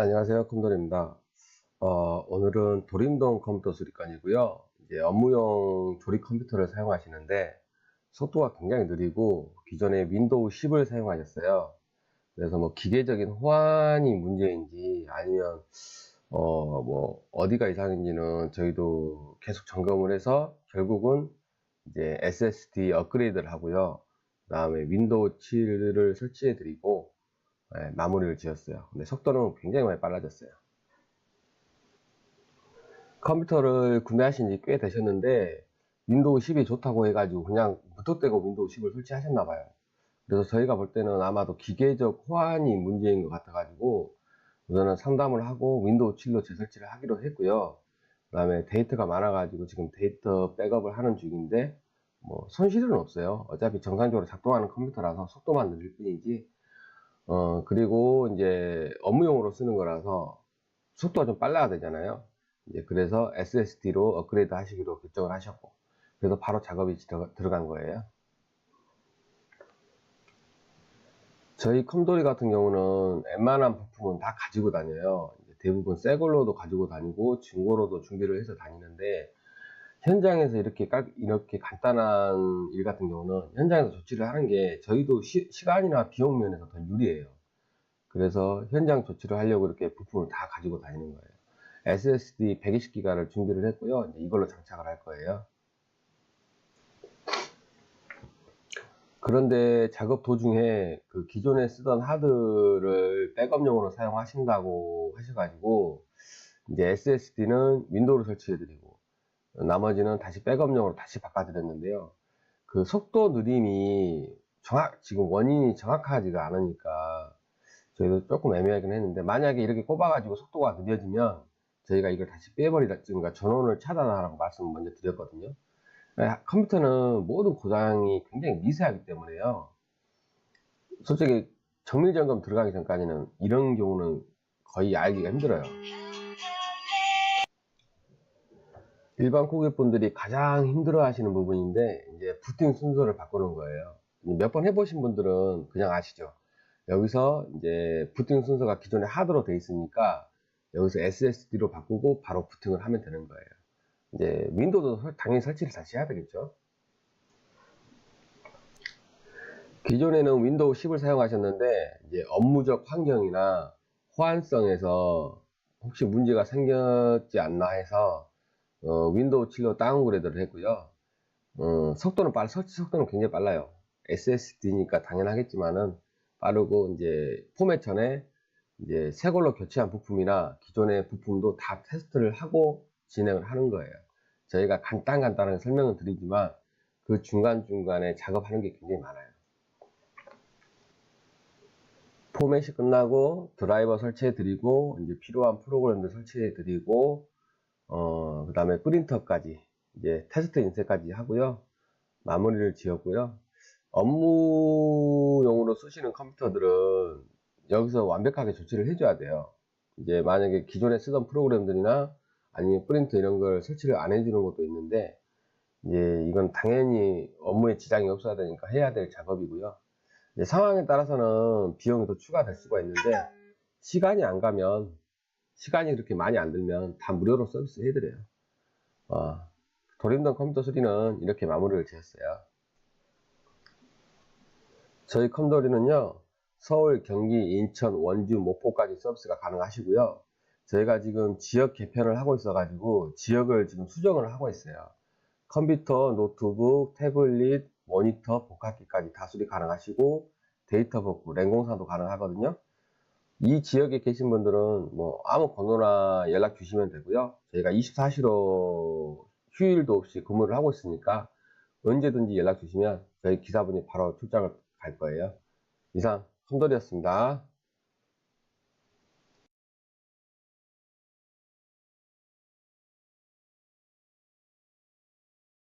안녕하세요. 컴돌입니다. 어, 오늘은 도림동 컴퓨터 수리관이고요. 이제 업무용 조립 컴퓨터를 사용하시는데 속도가 굉장히 느리고 기존에 윈도우 10을 사용하셨어요. 그래서 뭐 기계적인 호환이 문제인지 아니면 어, 뭐 어디가 이상인지는 저희도 계속 점검을 해서 결국은 이제 SSD 업그레이드를 하고요. 그 다음에 윈도우 7을 설치해 드리고 네, 마무리를 지었어요. 근데 속도는 굉장히 많이 빨라졌어요. 컴퓨터를 구매하신 지 꽤 되셨는데 윈도우 10이 좋다고 해가지고 그냥 무턱대고 윈도우 10을 설치하셨나 봐요. 그래서 저희가 볼 때는 아마도 기계적 호환이 문제인 것 같아가지고 우선은 상담을 하고 윈도우 7로 재설치를 하기로 했고요. 그 다음에 데이터가 많아가지고 지금 데이터 백업을 하는 중인데 뭐 손실은 없어요. 어차피 정상적으로 작동하는 컴퓨터라서 속도만 느릴 뿐이지 어, 그리고 이제 업무용으로 쓰는 거라서 속도가 좀 빨라야 되잖아요. 이제 그래서 SSD로 업그레이드 하시기로 결정을 하셨고, 그래서 바로 작업이 들어, 들어간 거예요. 저희 컴돌이 같은 경우는 웬만한 부품은 다 가지고 다녀요. 대부분 새 걸로도 가지고 다니고 중고로도 준비를 해서 다니는데 현장에서 이렇게 깔, 이렇게 간단한 일 같은 경우는 현장에서 조치를 하는 게 저희도 시, 간이나 비용 면에서 더 유리해요. 그래서 현장 조치를 하려고 이렇게 부품을 다 가지고 다니는 거예요. SSD 120기가를 준비를 했고요. 이걸로 장착을 할 거예요. 그런데 작업 도중에 그 기존에 쓰던 하드를 백업용으로 사용하신다고 하셔가지고 이제 SSD는 윈도우를 설치해드리고 나머지는 다시 백업용으로 다시 바꿔드렸는데요. 그 속도 느림이 정확, 지금 원인이 정확하지가 않으니까 저희도 조금 애매하긴 했는데 만약에 이렇게 꼽아가지고 속도가 느려지면 저희가 이걸 다시 빼버리다, 그러니까 전원을 차단하라고 말씀을 먼저 드렸거든요. 네, 컴퓨터는 모든 고장이 굉장히 미세하기 때문에요. 솔직히 정밀 점검 들어가기 전까지는 이런 경우는 거의 알기가 힘들어요. 일반 고객분들이 가장 힘들어 하시는 부분인데 이제 부팅 순서를 바꾸는 거예요. 몇 번 해보신 분들은 그냥 아시죠? 여기서 이제 부팅 순서가 기존에 하드로 돼 있으니까 여기서 SSD로 바꾸고 바로 부팅을 하면 되는 거예요. 이제 윈도우도 당연히 설치를 다시 해야 되겠죠? 기존에는 윈도우 10을 사용하셨는데 이제 업무적 환경이나 호환성에서 혹시 문제가 생겼지 않나 해서 어, 윈도우 7로 다운그레이드를 했고요. 어, 속도는 빨라, 설치 속도는 굉장히 빨라요. SSD니까 당연하겠지만은 빠르고 이제 포맷 전에 이제 새 걸로 교체한 부품이나 기존의 부품도 다 테스트를 하고 진행을 하는 거예요. 저희가 간단간단하게 설명을 드리지만 그 중간중간에 작업하는 게 굉장히 많아요. 포맷이 끝나고 드라이버 설치해 드리고 이제 필요한 프로그램들 설치해 드리고 어, 그 다음에 프린터까지, 이제 테스트 인쇄까지 하고요. 마무리를 지었고요. 업무용으로 쓰시는 컴퓨터들은 여기서 완벽하게 조치를 해줘야 돼요. 이제 만약에 기존에 쓰던 프로그램들이나 아니면 프린터 이런 걸 설치를 안 해주는 것도 있는데, 이제 이건 당연히 업무에 지장이 없어야 되니까 해야 될 작업이고요. 상황에 따라서는 비용이 더 추가될 수가 있는데, 시간이 안 가면 시간이 그렇게 많이 안 들면 다 무료로 서비스 해드려요. 어, 도림동 컴퓨터 수리는 이렇게 마무리를 지었어요. 저희 컴돌이는요, 서울, 경기, 인천, 원주, 목포까지 서비스가 가능하시고요. 저희가 지금 지역 개편을 하고 있어 가지고 지역을 지금 수정을 하고 있어요. 컴퓨터, 노트북, 태블릿, 모니터, 복합기까지 다 수리 가능하시고 데이터 복구, 랭공사도 가능하거든요. 이 지역에 계신 분들은 뭐 아무 번호나 연락 주시면 되고요. 저희가 24시로 휴일도 없이 근무를 하고 있으니까 언제든지 연락 주시면 저희 기사분이 바로 출장을 갈 거예요. 이상 손돌이었습니다.